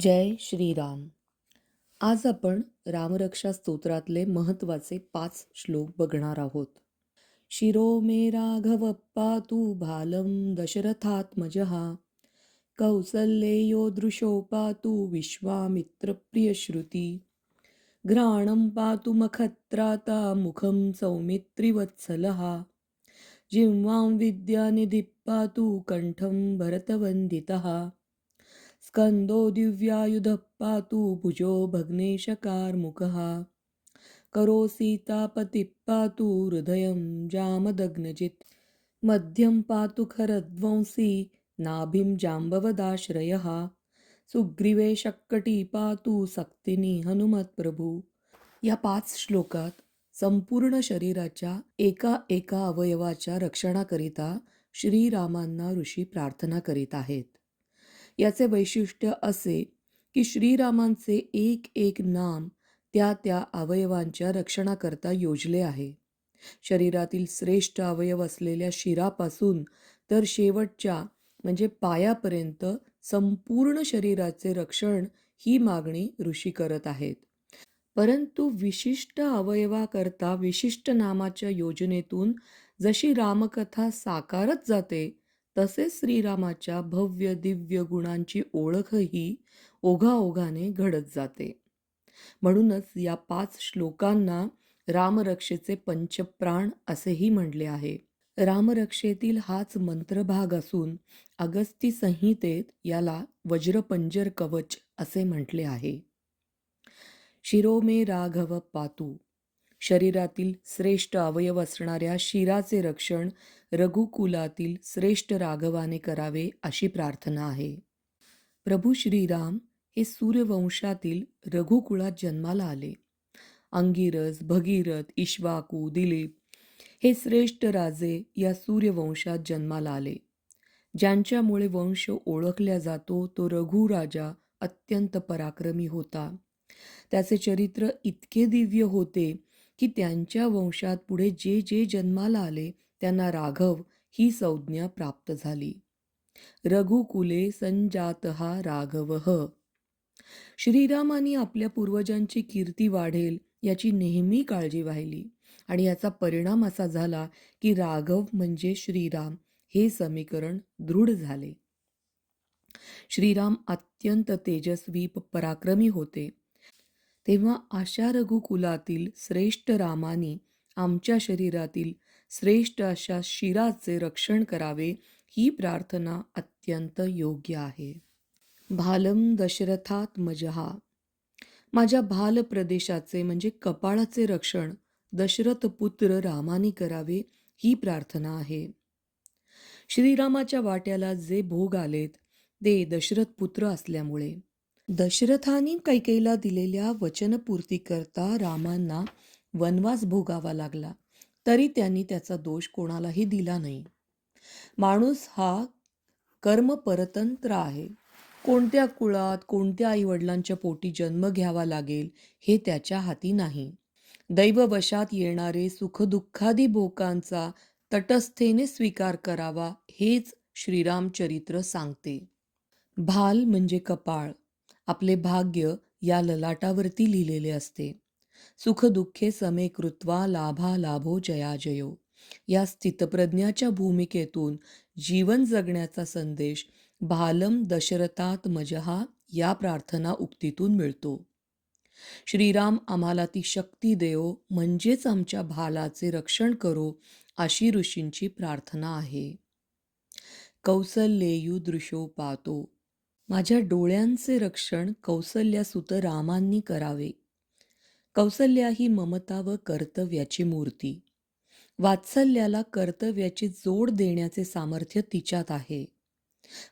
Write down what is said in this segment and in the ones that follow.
जय श्रीराम. आज आपण रामरक्षा स्तोत्रातले महत्त्वाचे पाच श्लोक बघणार आहोत. शिरो मे राघवप्पा तू भालं दशरथात्मजः कौसल्येयो दृशो पातु विश्वामित्रप्रियश्रुती. घ्राणं पातु मखत्राता मुखं सौमित्रिवत्सलहा. जिह्वां विद्यानिधिप्पातु कण्ठं भरतवन्दितः स्कन्दो दिव्यायुधः पातु भुजो भग्नेशकार्मुकः। करो सीतापतिः पातु हृदयं जामदग्नजित्। मध्यं पातु खरध्वंसी नाभिं जाम्बवदाश्रयः। सुग्रीवे शक्कटी पातु सक्तिनी हनुमत्प्रभू। या पाच श्लोकात संपूर्ण शरीराच्या एका एका अवयवाच्या रक्षणाकरिता श्रीरामांना ऋषी प्रार्थना करीत आहेत। याचे वैशिष्ट्य असे की श्रीरामांचे एक एक नाम त्या त्या अवयवांच्या रक्षणाकरता योजले आहे. शरीरातील श्रेष्ठ अवयव असलेल्या शिरापासून तर शेवटच्या म्हणजे पायापर्यंत संपूर्ण शरीराचे रक्षण ही मागणी ऋषी करत आहेत. परंतु विशिष्ट अवयवाकरता विशिष्ट नामाच्या योजनेतून जशी रामकथा साकारत जाते तसेच श्रीरामाच्या भव्य दिव्य गुणांची ओळखही ओघाओघाने घडत जाते. म्हणूनच या पाच श्लोकांना रामरक्षेचे पंचप्राण असेही म्हटले आहे. रामरक्षेतील हाच मंत्रभाग असून अगस्ती संहितेत याला वज्रपंजर कवच असे म्हटले आहे. शिरोमे राघव पातू। शरीरातील श्रेष्ठ अवयव असणाऱ्या शिराचे रक्षण रघुकुलातील श्रेष्ठ राघवाने करावे अशी प्रार्थना आहे. प्रभू श्रीराम हे सूर्यवंशातील रघुकुळात जन्माला आले. अंगिरस भगीरथ इश्वाकू दिलीप हे श्रेष्ठ राजे या सूर्यवंशात जन्माला आले. ज्यांच्यामुळे वंश ओळखल्या जातो तो रघु राजा अत्यंत पराक्रमी होता. त्याचे चरित्र इतके दिव्य होते की त्यांच्या वंशात पुढे जे जे जन्माला आले त्यांना राघव ही संज्ञा प्राप्त झाली. रघुकुले संजात हा राघव. श्रीरामानी आपल्या पूर्वजांची कीर्ती वाढेल याची नेहमी काळजी वाहिली आणि याचा परिणाम असा झाला की राघव म्हणजे श्रीराम हे समीकरण दृढ झाले. श्रीराम अत्यंत तेजस्वी पराक्रमी होते. तेव्हा अशा रघुकुलातील श्रेष्ठ रामानी आमच्या शरीरातील श्रेष्ठ अशा शिराचे रक्षण करावे ही प्रार्थना अत्यंत योग्य आहे. भालम दशरथात मजहा. माझ्या भाल प्रदेशाचे म्हणजे कपाळाचे रक्षण दशरथ पुत्र रामानी करावे ही प्रार्थना आहे. श्रीरामाच्या वाट्याला जे भोग आलेत ते दशरथ पुत्र असल्यामुळे. दशरथानी कैकेला दिलेल्या वचनपूर्तीकरता रामांना वनवास भोगावा लागला. तरी त्यांनी त्याचा दोष कोणालाही दिला नाही. माणूस हा कर्म परतंत्र आहे. कोणत्या कुळात कोणत्या आईवडिलांच्या पोटी जन्म घ्यावा लागेल हे त्याच्या हाती नाही. दैववशात येणारे सुखदुःखादी भोकांचा तटस्थेने स्वीकार करावा हेच श्रीरामचरित्र सांगते. भाल म्हणजे कपाळ. आपले भाग्य या ललाटावरती लिहिलेले असते. सुखदुःखे समे कृत्वा लाभा लाभो जयाजयो या स्थितप्रज्ञाच्या भूमिकेतून जीवन जगण्याचा संदेश भालम दशरथात मजहा या प्रार्थना उक्तीतून मिळतो. श्रीराम आम्हाला ती शक्ती देव म्हणजेच आमच्या भालाचे रक्षण करो अशी ऋषींची प्रार्थना आहे. कौसल्येयू दृशो पातो। माझ्या डोळ्यांचे रक्षण कौसल्यासुत रामांनी करावे. कौसल्या ही ममता व कर्तव्याची मूर्ती. वात्सल्याला कर्तव्याची जोड देण्याचे सामर्थ्य तिच्यात आहे.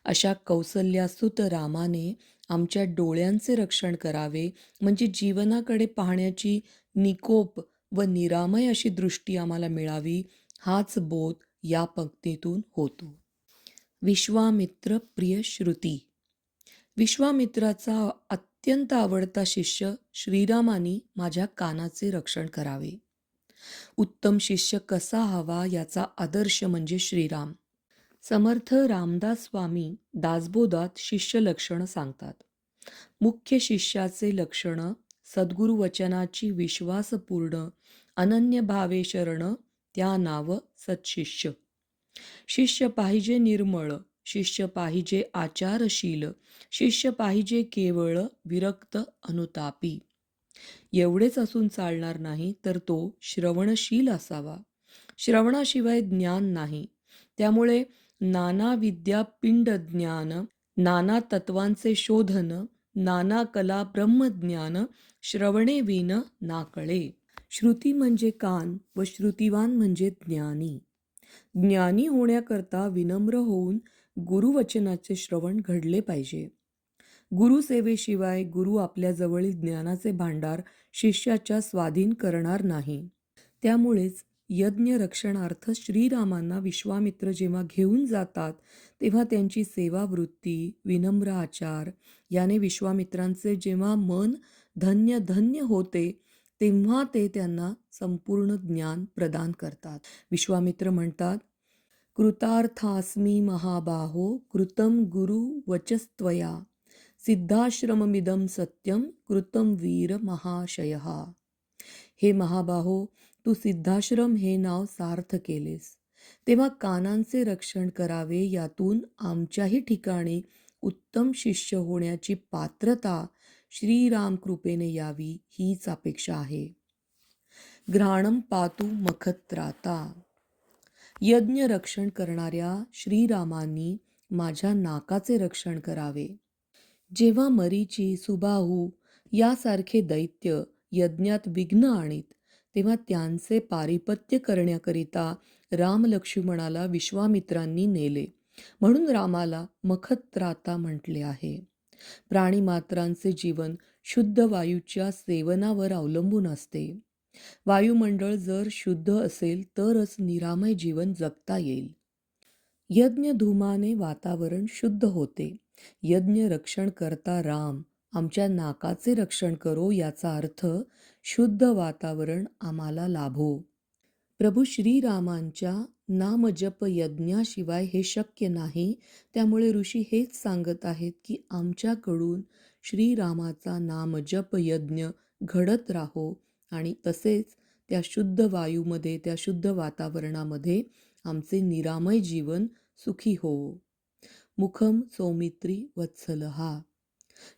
अशा कौसल्यासुत रामाने आमच्या डोळ्यांचे रक्षण करावे म्हणजे जीवनाकडे पाहण्याची निकोप व निरामय अशी दृष्टी आम्हाला मिळावी हाच बोध या पंक्तीतून होतो. विश्वामित्र प्रिय श्रुती. विश्वामित्राचा अत्यंत आवडता शिष्य श्रीरामानी माझ्या कानाचे रक्षण करावे. उत्तम शिष्य कसा हवा याचा आदर्श म्हणजे श्रीराम. समर्थ रामदास स्वामी दासबोधात शिष्य लक्षण सांगतात. मुख्य शिष्याचे लक्षणं सद्गुरुवचनाची विश्वासपूर्ण अनन्य भावे शरण त्या नाव सत्शिष्य. शिष्य पाहिजे निर्मळ शिष्य पाहिजे आचारशील शिष्य पाहिजे केवळ विरक्त अनुतापी. एवढेच असून चालणार नाही तर तो श्रवणशील असावा. श्रवणाशिवाय ज्ञान नाही. त्यामुळे नाना विद्यापिंड ज्ञान नाना तत्वांचे शोधन नाना कला ब्रह्मज्ञान श्रवणे विन नाकळे. श्रुती म्हणजे कान व श्रुतिवान म्हणजे ज्ञानी. ज्ञानी होण्याकरता विनम्र होऊन गुरुवचनाचे श्रवण घडले पाहिजे. गुरुसेवेशिवाय गुरु आपल्याजवळील ज्ञानाचे भांडार शिष्याच्या स्वाधीन करणार नाही. त्यामुळेच यज्ञ रक्षणार्थ श्रीरामांना विश्वामित्र जेव्हा घेऊन जातात तेव्हा त्यांची सेवावृत्ती विनम्र आचार याने विश्वामित्रांचे जेव्हा मन धन्य धन्य होते तेव्हा ते त्यांना संपूर्ण ज्ञान प्रदान करतात. विश्वामित्र म्हणतात कृतार्थास्मी महाबाहो कृतम गुरु वचस्त्वया। सिद्धाश्रममिदं सत्यम कृतम वीर महाशय। हे महाबाहो तू सिद्धाश्रम हे नाव सार्थ केलेस. तेव्हा कानांचे रक्षण करावे यातून आमच्याही ठिकाणी उत्तम शिष्य होण्याची पात्रता श्रीराम कृपेने यावी हीच अपेक्षा आहे. घ्राणं पातू मखत्राता। यज्ञ रक्षण करणाऱ्या श्रीरामांनी माझ्या नाकाचे रक्षण करावे. जेव्हा मरीची सुबाहू यासारखे दैत्य यज्ञात विघ्न आणीत तेव्हा त्यांचे पारिपत्य करण्याकरिता राम लक्ष्मणाला विश्वामित्रांनी नेले. म्हणून रामाला मखत्राता म्हटले आहे. प्राणीमात्रांचे जीवन शुद्ध वायूच्या सेवनावर अवलंबून असते. वायुमंडळ जर शुद्ध असेल तरच निरामय जीवन जगता येईल. यज्ञ धुमाने वातावरण शुद्ध होते. यज्ञ रक्षण करता राम आमच्या नाकाचे रक्षण करो याचा अर्थ शुद्ध वातावरण आम्हाला लाभो. प्रभू श्रीरामांच्या नामजप यज्ञाशिवाय हे शक्य नाही त्यामुळे ऋषी हेच सांगत आहेत की आमच्याकडून श्रीरामाचा नामजप यज्ञ घडत राहो आणि तसेच त्या शुद्ध वायूमध्ये त्या शुद्ध वातावरणामध्ये आमचे निरामय जीवन सुखी हो. मुखम सौमित्री वत्सल हा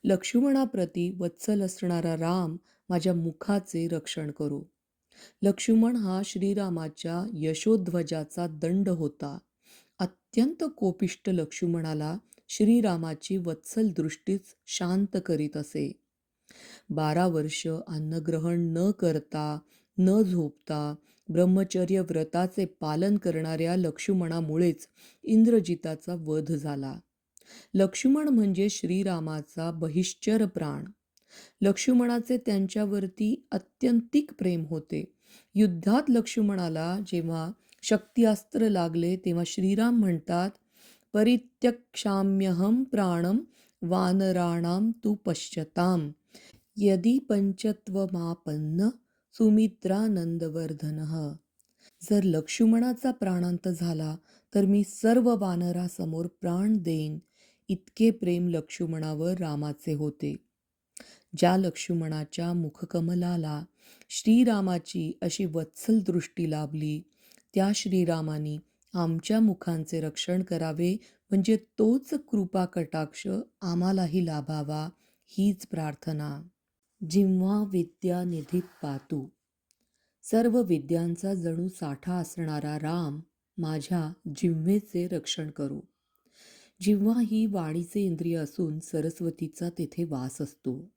लक्ष्मणाप्रती वत्सल असणारा राम माझ्या मुखाचे रक्षण करो. लक्ष्मण हा श्रीरामाच्या यशोध्वजाचा दंड होता. अत्यंत कोपिष्ट लक्ष्मणाला श्रीरामाची वत्सल दृष्टीच शांत करीत असे. बारा वर्ष अन्नग्रहण न करता न झोपता ब्रह्मचर्य व्रताचे पालन करणाऱ्या लक्ष्मणामुळेच इंद्रजिताचा वध झाला. लक्ष्मण म्हणजे श्रीरामाचा बहिश्चर प्राण. लक्ष्मणाचे त्यांच्यावरती अत्यंतिक प्रेम होते. युद्धात लक्ष्मणाला जेव्हा शक्तिअस्त्र लागले तेव्हा श्रीराम म्हणतात परित्यक्षाम्यहम प्राणम वानराणाम तू पश्यताम. यदि पंचत्वमापन्न सुमित्रानंदवर्धन जर लक्ष्मणाचा प्राणांत झाला तर मी सर्व वानरासमोर प्राण देईन. इतके प्रेम लक्ष्मणावर रामाचे होते. ज्या लक्ष्मणाच्या मुखकमलाला श्रीरामाची अशी वत्सल दृष्टी लाभली त्या श्रीरामानी आमच्या मुखांचे रक्षण करावे म्हणजे तोच कृपा कटाक्ष आम्हालाही लाभावा हीच प्रार्थना. जिव्हा विद्या निधीत पातू. सर्व विद्यांचा जणू साठा असणारा राम माझ्या जिव्हेचे रक्षण करू. जिव्हा ही वाणीचे इंद्रिय असून सरस्वतीचा तेथे वास असतो.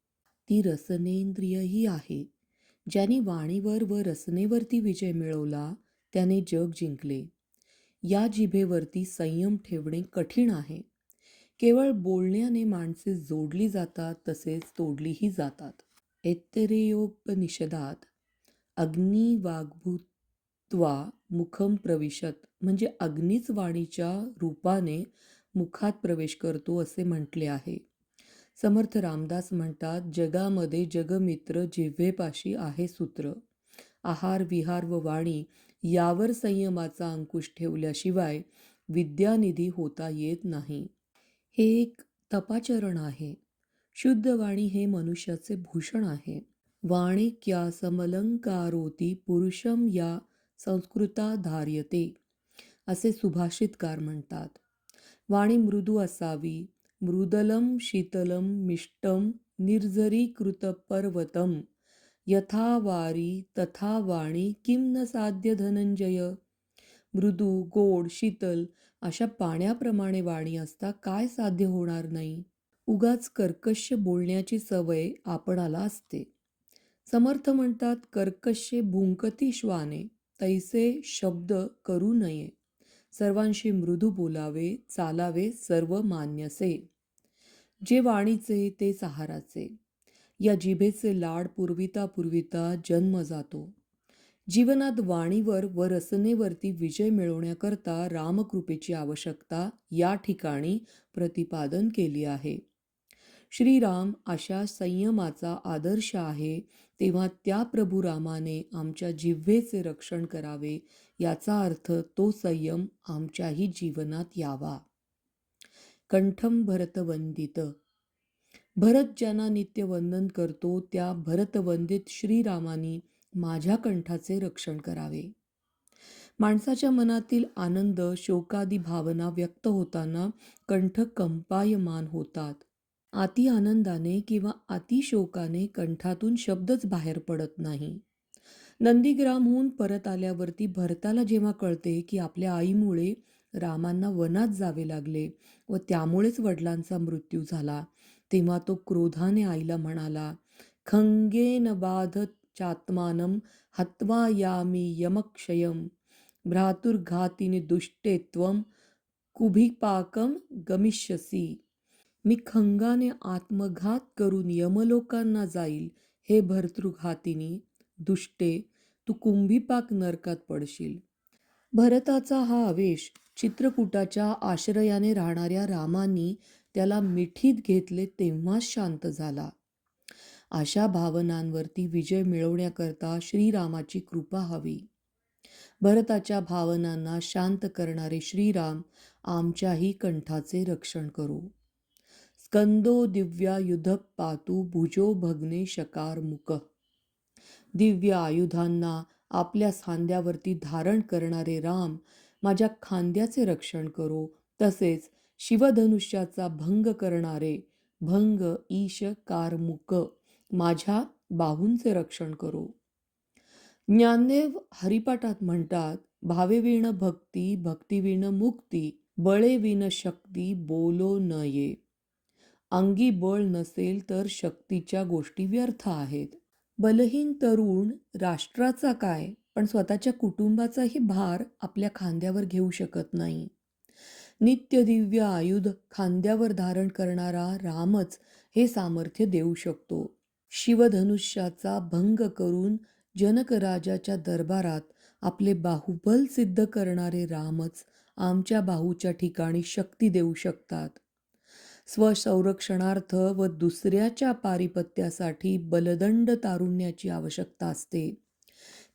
ती रसनेंद्रियही आहे. ज्याने वाणीवर व रसनेवरती विजय मिळवला त्याने जग जिंकले. या जिभेवरती संयम ठेवणे कठीण आहे. केवळ बोलण्याने माणसे जोडली जातात तसेच तोडलीही जातात. ऐत्तरेयोपनिषदात अग्नी वाग्भूत्वा मुखम प्रविशत म्हणजे अग्नीच वाणीच्या रूपाने मुखात प्रवेश करतो असे म्हटले आहे. समर्थ रामदास म्हणतात जगामध्ये जगमित्र जिव्हेपाशी आहे सूत्र. आहार विहार व वाणी यावर संयमाचा अंकुश ठेवल्याशिवाय विद्यानिधी होता येत नाही. हे एक तपाचरण आहे. शुद्ध वाणी हे मनुष्याचे भूषण आहे. वाणिक्या समलंकारोती पुरुषम या संस्कृता धार्यते असे सुभाषितकार म्हणतात. वाणी मृदू असावी मृदलम शीतलम मिष्टम निर्जरीकृत पर्वतम यथा वारी तथा वाणी किम न साध्य धनंजय? मृदू गोड शीतल अशा पाण्याप्रमाणे वाणी असता काय साध्य होणार नाही? उगाच कर्कश बोलण्याची सवय आपणाला असते. समर्थ म्हणतात कर्कश्य भुंकती श्वाने तैसे शब्द करू नये. सर्वांशी मृदू बोलावे चालावे सर्व मान्यसे. जे वाणीचे ते सहाराचे. या जिभेचे लाड पुरविता पुरविता जन्म जातो. जीवनात वाणीवर व रसनेवरती विजय मिळवण्याकरता रामकृपेची आवश्यकता या ठिकाणी प्रतिपादन केली आहे. श्रीराम अशा संयमाचा आदर्श आहे तेव्हा त्या प्रभू रामाने आमच्या जिव्हेचे रक्षण करावे याचा अर्थ तो संयम आमच्याही जीवनात यावा. कंठम भरतवंदित। भरत ज्यांना नित्य वंदन करतो त्या भरतवंदित श्रीरामानी माझ्या कंठाचे रक्षण करावे. माणसाच्या मनातील आनंद शोकादी भावना व्यक्त होताना कंठ कंपायमान होतात. अति आनंदाने किंवा अतिशोकाने कंठातून शब्दच बाहेर पडत नाही. नंदीग्रामहून परत आल्यावरती भरताला जेव्हा कळते की आपल्या आईमुळे रामांना वनात जावे लागले व त्यामुळेच वडिलांचा मृत्यू झाला तेव्हा तो क्रोधाने आईला म्हणाला खंगेन बाधत चात्मानम हत्वा यामी यमक्षयम भ्रातुर्घातीने दुष्टे त्वम कुभिपाकम गमिष्यसी. मी खंगाने आत्मघात करून यमलोकांना जाईल हे भर्तृघातिनी दुष्टे तू कुंभीपाक नरकात पडशील. भरताचा हा आवेश चित्रकूटाच्या आश्रयाने राहणाऱ्या रामांनी त्याला मिठीत घेतले तेव्हाच शांत झाला. अशा भावनांवरती विजय मिळवण्याकरता श्रीरामाची कृपा हवी. भरताच्या भावनांना शांत करणारे श्रीराम आमच्याही कंठाचे रक्षण करू. स्कंदो दिव्या युध पातू भुजो भग्ने शकार मुक. दिव्य आयुधांना आपल्या खांद्यावरती धारण करणारे राम माझ्या खांद्याचे रक्षण करो तसेच शिवधनुष्याचा भंग करणारे भंग ईश कारमुक माझ्या बाहूंचे रक्षण करो. ज्ञानदेव हरिपाठात म्हणतात भावेविण भक्ती भक्तिविण मुक्ती बळेविण शक्ती बोलो न ये. अंगी बळ नसेल तर शक्तीच्या गोष्टी व्यर्थ आहेत. बलहीन तरुण राष्ट्राचा काय? पण स्वतःच्या कुटुंबाचाही भार आपल्या खांद्यावर घेऊ शकत नाही. नित्य दिव्य आयुध खांद्यावर धारण करणारा रामच हे सामर्थ्य देऊ शकतो. शिवधनुष्याचा भंग करून जनकराजाच्या दरबारात आपले बाहुबल सिद्ध करणारे रामच आमच्या बाहूच्या ठिकाणी शक्ती देऊ शकतात. स्वसंरक्षणार्थ व दुसऱ्याच्या पारिपत्यासाठी बलदंड तारुण्याची आवश्यकता असते.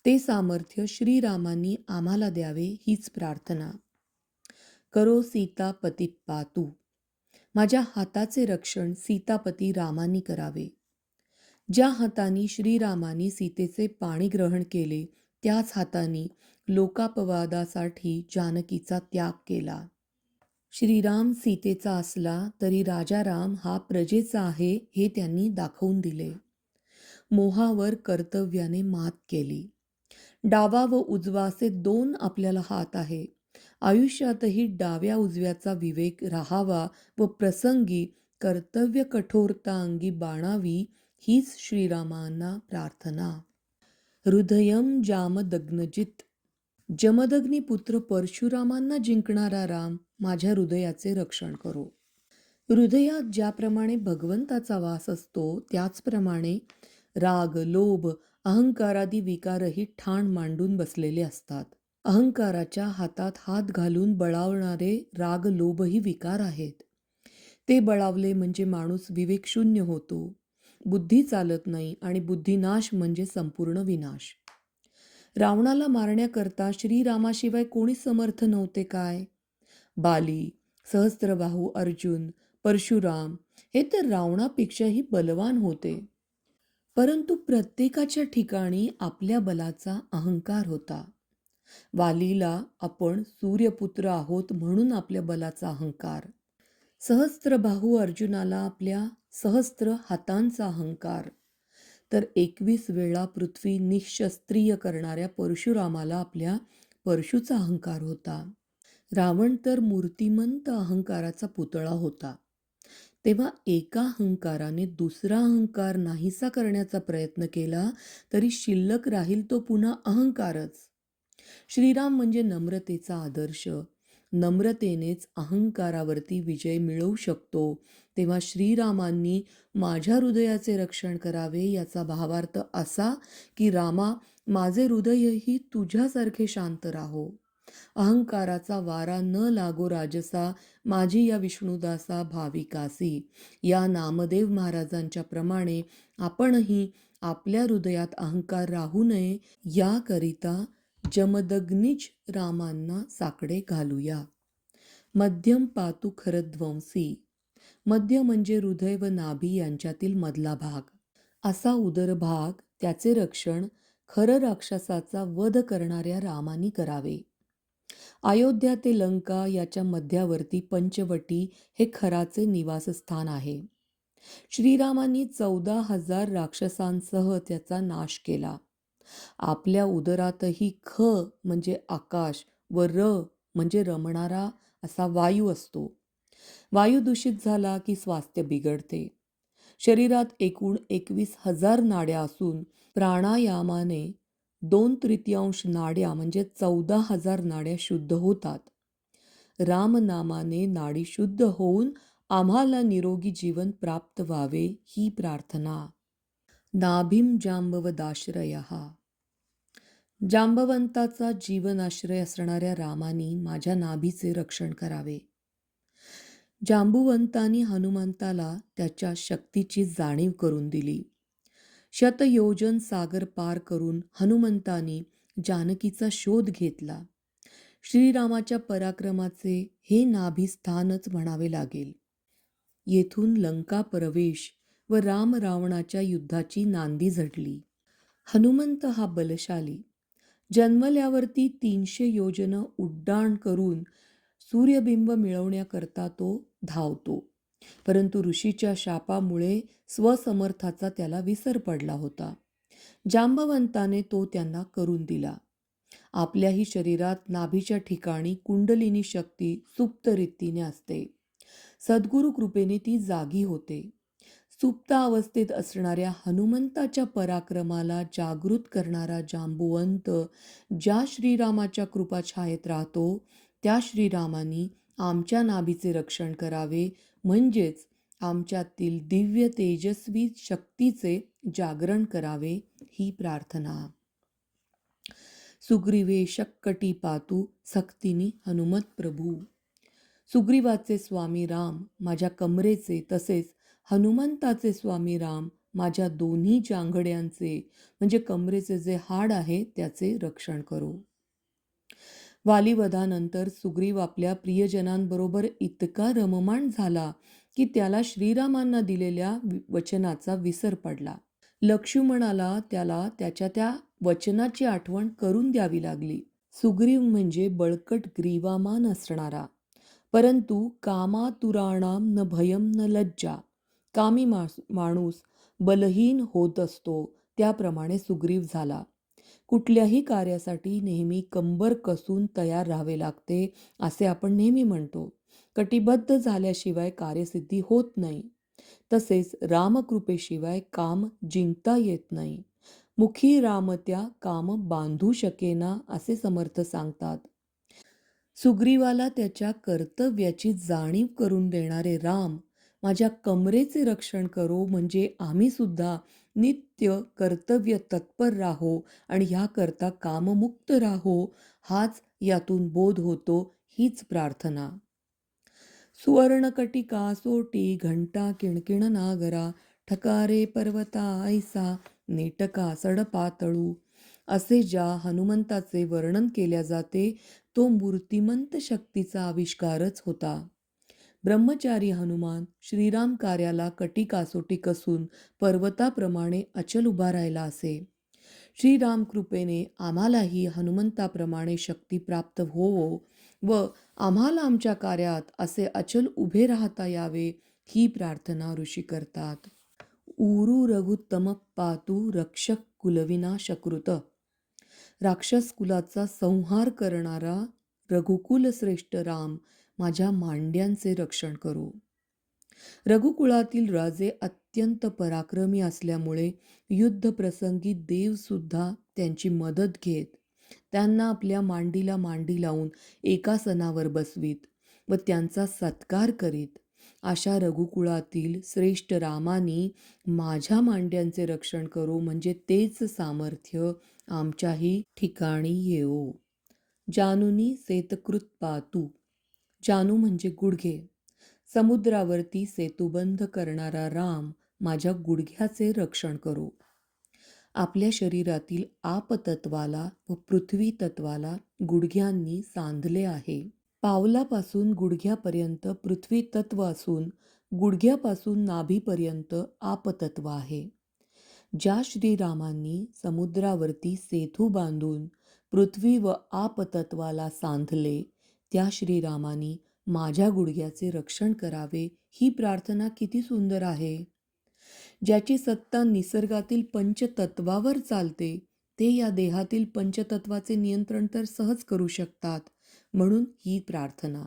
ते सामर्थ्य श्रीरामांनी आम्हाला द्यावे हीच प्रार्थना. करो सीतापती पातू. माझ्या हाताचे रक्षण सीतापती रामांनी करावे. ज्या हातानी श्रीरामांनी सीतेचे पाणी ग्रहण केले त्याच हातानी लोकापवादासाठी जानकीचा त्याग केला. श्रीराम सीतेचा असला तरी राजा राम हा प्रजेचा आहे हे त्यांनी दाखवून दिले. मोहावर कर्तव्याने मात केली. डावा व उजवा असे दोन आपल्याला हात आहे. आयुष्यातही डाव्या उजव्याचा विवेक राहावा व प्रसंगी कर्तव्य कठोरता अंगी बाणावी हीच श्रीरामांना प्रार्थना. हृदयम जामदग्नजित. जमदग्नी पुत्र परशुरामांना जिंकणारा राम माझ्या हृदयाचे रक्षण करो. हृदयात ज्याप्रमाणे भगवंताचा वास असतो त्याचप्रमाणे राग लोभ अहंकारादी विकारही ठाण मांडून बसलेले असतात. अहंकाराच्या हातात हात घालून बळावणारे राग लोभही विकार आहेत. ते बळावले म्हणजे माणूस विवेकशून्य होतो. बुद्धी चालत नाही आणि बुद्धिनाश म्हणजे संपूर्ण विनाश. रावणाला मारण्याकरता श्रीरामाशिवाय कोणी समर्थ नव्हते काय? बाली सहस्त्रबाहू अर्जुन परशुराम हे तर रावणापेक्षाही बलवान होते. परंतु प्रत्येकाच्या ठिकाणी आपल्या बलाचा अहंकार होता. वालीला आपण सूर्यपुत्र आहोत म्हणून आपल्या बलाचा अहंकार. सहस्त्रबाहू अर्जुनाला आपल्या सहस्त्र हातांचा अहंकार. तर एकवीस वेळा पृथ्वी निःशस्त्रीय करणाऱ्या परशुरामाला आपल्या परशूचा अहंकार होता. रावण तर मूर्तिमंत अहंकाराचा पुतळा होता. तेव्हा एका अहंकाराने दुसरा अहंकार नाहीसा करण्याचा प्रयत्न केला तरी शिल्लक राहील तो पुन्हा अहंकारच. श्रीराम म्हणजे नम्रतेचा आदर्श. नम्रतेनेच अहंकारावरती विजय मिळवू शकतो. तेव्हा श्रीरामांनी माझ्या हृदयाचे रक्षण करावे याचा भावार्थ असा की रामा माझे हृदयही तुझ्यासारखे शांत राहो. अहंकाराचा वारा न लागो राजसा माझी या विष्णुदासा भाविकासी. या नामदेव महाराजांच्या प्रमाणे आपणही आपल्या हृदयात अहंकार राहू नये याकरिता जमदग्निज रामांना साकडे घालूया. मध्यम पातू खरध्वंसी. मध्य म्हणजे हृदय व नाभी यांच्यातील मधला भाग. असा उदर भाग त्याचे रक्षण खर राक्षसाचा वध करणाऱ्या रामानी करावे. अयोध्या ते लंका याच्या मध्यावर्ती पंचवटी हे खराचे निवासस्थान आहे. श्रीरामांनी चौदा हजार राक्षसांसह त्याचा नाश केला. आपल्या उदरातही ख म्हणजे आकाश व र म्हणजे रमणारा असा वायू असतो. वायू दूषित झाला की स्वास्थ्य बिघडते. शरीरात एकूण एकवीस हजार नाड्या असून प्राणायामाने दोन तृतीयांश नाड्या म्हणजे चौदा हजार नाड्या शुद्ध होतात. रामनामाने नाडी शुद्ध होऊन आम्हाला निरोगी जीवन प्राप्त व्हावे ही प्रार्थना. नाभिम जांबवदाश्रय. जांबवंताचा जीवनाश्रय असणाऱ्या रामानी माझ्या नाभीचे रक्षण करावे. जांबुवंतानी हनुमंताला त्याच्या शक्तीची जाणीव करून दिली. शतयोजन सागर पार करून हनुमंताने जानकीचा शोध घेतला. श्रीरामाच्या पराक्रमाचे हे नाभिस्थानच म्हणावे लागेल. येथून लंका प्रवेश व राम रावणाच्या युद्धाची नांदी झडली हनुमंत हा बलशाली. जन्मल्यावरती तीनशे योजनं उड्डाण करून सूर्यबिंब मिळवण्याकरता तो धावतो. परंतु ऋषीच्या शापामुळे स्वसमर्थाचा त्याला विसर पडला होता. जांबवंताने तो त्यांना करून दिला. आपल्याही शरीरात नाभीच्या ठिकाणी कुंडलिनी शक्ती सुप्त रीतीने असते. सद्गुरु कृपेने ती जागी होते. सुप्त अवस्थेत असणाऱ्या हनुमंताच्या पराक्रमाला जागृत करणारा जांबुवंत ज्या श्रीरामाच्या कृपा छायेत राहतो त्या श्रीरामानी आमच्या नाभीचे रक्षण करावे म्हणजेच आमच्यातील दिव्य तेजस्वी शक्तीचे जागरण करावे ही प्रार्थना. सुग्रीवे शक्कटी पातू सक्तीनी हनुमत प्रभू. सुग्रीवाचे स्वामी राम माझ्या कमरेचे तसेच हनुमंताचे स्वामी राम माझ्या दोन्ही जांघड्यांचे म्हणजे कमरेचे जे हाड आहे त्याचे रक्षण करो. वालीवधानंतर सुग्रीव आपल्या प्रियजनांबरोबर इतका रममाण झाला की त्याला श्रीरामांना दिलेल्या वचनाचा विसर पडला. लक्ष्मणाला त्याला त्याच्या त्या वचनाची आठवण करून द्यावी लागली. सुग्रीव म्हणजे बळकट ग्रीवामान असणारा. परंतु कामातुराणाम न भयम न लज्जा. कामी माणूस बलहीन होत असतो. त्याप्रमाणे सुग्रीव झाला. कुठल्याही कार्यासाठी नेहमी कंबर कसून तयार राहावे लागते असे आपण नेहमी म्हणतो. कटिबद्ध झाल्याशिवाय कार्यसिद्धी होत नाही. तसेच रामकृपेशिवाय काम जिंकता येत नाही. मुखी राम त्या काम बांधू शकेना असे समर्थ सांगतात. सुग्रीवाला त्याच्या कर्तव्याची जाणीव करून देणारे राम माझ्या कमरेचे रक्षण करो म्हणजे आम्ही सुद्धा नित्य कर्तव्य तत्पर राहो आणि ह्याकरता काममुक्त राहो हाच यातून बोध होतो हीच प्रार्थना. सुवर्णकटिका सोटी घंटा किणकिण नागरा ठकारे पर्वता ऐसा नेटका सडपातळू. असे ज्या हनुमंताचे वर्णन केल्या जाते तो मूर्तिमंत शक्तीचा आविष्कारच होता. ब्रह्मचारी हनुमान श्रीराम कार्याला कटी कासोटी कसून पर्वताप्रमाणे अचल उभा राहिला असे. श्रीराम कृपेने आम्हालाही हनुमंताप्रमाणे शक्ती प्राप्त होवो व आम्हाला आमच्या कार्यात असे अचल उभे राहता यावे ही प्रार्थना ऋषी करतात. ऊरु रघुत्तम पातू रक्षक कुलविनाशकृत राक्षस कुलाचा संहार करणारा रघुकुल श्रेष्ठ राम माझ्या मांड्यांचे रक्षण करो. रघुकुळातील राजे अत्यंत पराक्रमी असल्यामुळे युद्धप्रसंगी देवसुद्धा त्यांची मदत घेत त्यांना आपल्या मांडीला मांडी लावून एका सणावर बसवीत व त्यांचा सत्कार करीत अशा रघुकुळातील श्रेष्ठ रामानी माझ्या मांड्यांचे रक्षण करो म्हणजे तेच सामर्थ्य आमच्याही ठिकाणी येवो. जानुनी सेतकृत पातू जानू म्हणजे गुडघे. समुद्रावरती सेतुबंध करणारा राम माझ्या गुडघ्याचे रक्षण करो. आपल्या शरीरातील आपतत्वाला व पृथ्वी तत्वाला गुडघ्यांनी सांधले आहे. पावलापासून गुडघ्यापर्यंत पृथ्वी तत्व असून गुडघ्यापासून नाभीपर्यंत आपतत्व आहे. ज्या श्रीरामांनी समुद्रावरती सेतू बांधून पृथ्वी व आपतत्वाला सांधले त्या श्रीरामानी माझ्या गुडघ्याचे रक्षण करावे ही प्रार्थना किती सुंदर आहे. ज्याची सत्ता निसर्गातील पंचतत्वावर चालते ते या देहातील पंचतत्वाचे नियंत्रण तर सहज करू शकतात म्हणून ही प्रार्थना.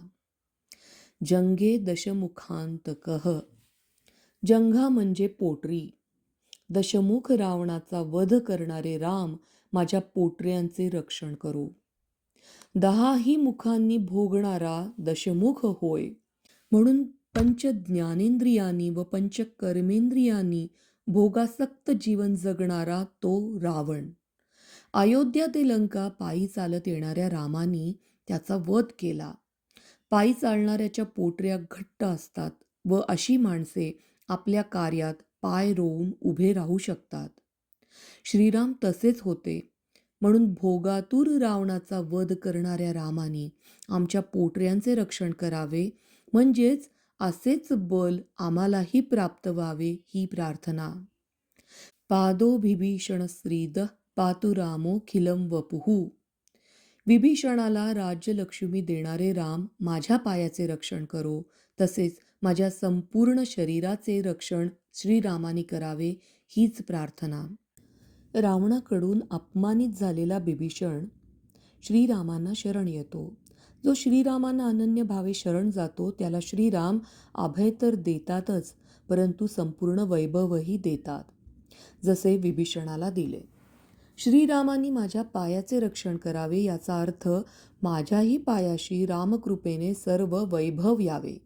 जंगे दशमुखांत कह जंघा म्हणजे पोटरी. दशमुख रावणाचा वध करणारे राम माझ्या पोटऱ्यांचे रक्षण करू. दहाही मुखांनी भोगणारा दशमुख होय. म्हणून पंच ज्ञानेंद्रियांनी व पंच कर्मेंद्रियांनी भोगासक्त जीवन जगणारा तो रावण. अयोध्या ते लंका पायी चालत येणाऱ्या रामानी त्याचा वध केला. पायी चालणाऱ्याच्या पोटऱ्या घट्ट असतात व अशी माणसे आपल्या कार्यात पाय रोवून उभे राहू शकतात. श्रीराम तसेच होते. म्हणून भोगातूर रावणाचा वध करणाऱ्या रामाने आमच्या पोटऱ्यांचे रक्षण करावे. म्हणजेच असेच बल आम्हालाही प्राप्त व्हावे ही प्रार्थना. पादो विभीषण श्रीद पातुरामो खिलम वपुहू विभीषणाला राज्यलक्ष्मी देणारे राम माझ्या पायाचे रक्षण करो. तसेच माझ्या संपूर्ण शरीराचे रक्षण श्रीरामाने करावे हीच प्रार्थना. रावणाकडून अपमानित झालेला बिभीषण श्रीरामांना शरण येतो. जो श्रीरामांना अनन्य भावे शरण जातो त्याला श्रीराम अभय तर देतातच परंतु संपूर्ण वैभवही देतात जसे विभीषणाला दिले. श्रीरामांनी माझ्या पायाचे रक्षण करावे याचा अर्थ माझ्याही पायाशी रामकृपेने सर्व वैभव यावे.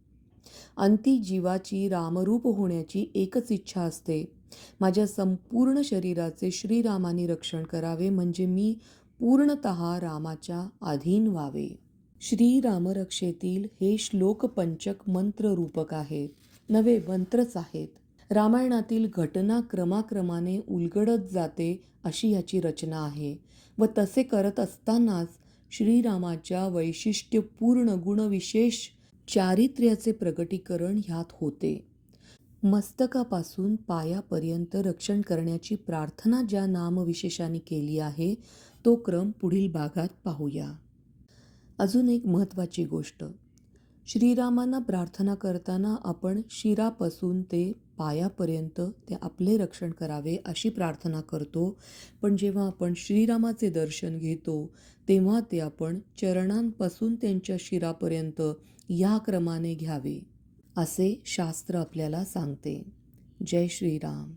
अंती जीवाची रामरूप होण्याची एकच इच्छा असते. माझ्या संपूर्ण शरीराचे श्रीरामाने रक्षण करावे म्हणजे मी पूर्णत रामाच्या अधीन व्हावे. श्रीरामरक्षेतील हे श्लोकपंचक मंत्ररूपक मंत्र रूपक आहेत. नवे मंत्रच आहेत. रामायणातील घटना क्रमाक्रमाने उलगडत जाते अशी याची रचना आहे व तसे करत असतानाच श्रीरामाच्या वैशिष्ट्यपूर्ण गुणविशेष चारित्र्याचे प्रगटीकरण ह्यात होते. मस्तकापासून पायापर्यंत रक्षण करण्याची प्रार्थना ज्या नामविशेषाने केली आहे तो क्रम पुढील भागात पाहूया. अजून एक महत्त्वाची गोष्ट. श्रीरामांना प्रार्थना करताना आपण शिरापासून ते पायापर्यंत ते आपले रक्षण करावे अशी प्रार्थना करतो. पण जेव्हा आपण श्रीरामाचे दर्शन घेतो तेव्हा ते आपण चरणांपासून त्यांच्या शिरापर्यंत या क्रमाने घ्यावे. असे शास्त्र आपल्याला सांगते. जय श्रीराम.